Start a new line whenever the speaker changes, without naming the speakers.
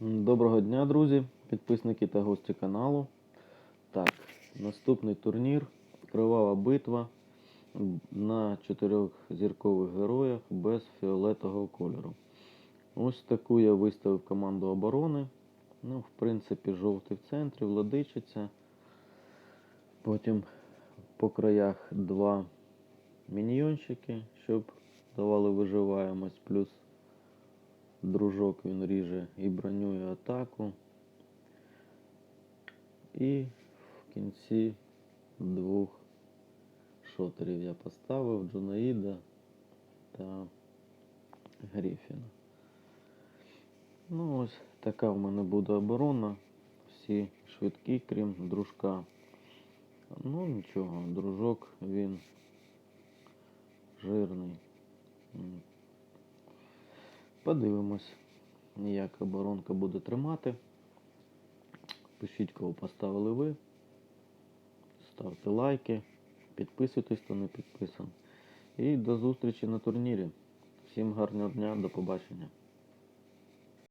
Доброго дня, друзі, підписники та гості каналу. Так, наступний турнір Кривава битва на чотирьох зіркових героях без фіолетового кольору. Ось таку я виставив команду оборони. Ну, в принципі, жовтий в центрі, владичиця. Потім по краях два міньйончики, щоб давали виживаємось, плюс дружок він ріже і броню, і атаку. І в кінці двох шотерів я поставив Джунаїда та Гріфіна. Ну ось така в мене буде оборона. Всі швидкі, крім дружка. Ну нічого, дружок він жирний. Подивимось, як оборонка буде тримати. Пишіть, кого поставили ви. Ставте лайки, підписуйтесь, хто не підписан. І до зустрічі на турнірі. Всім гарного дня, до побачення.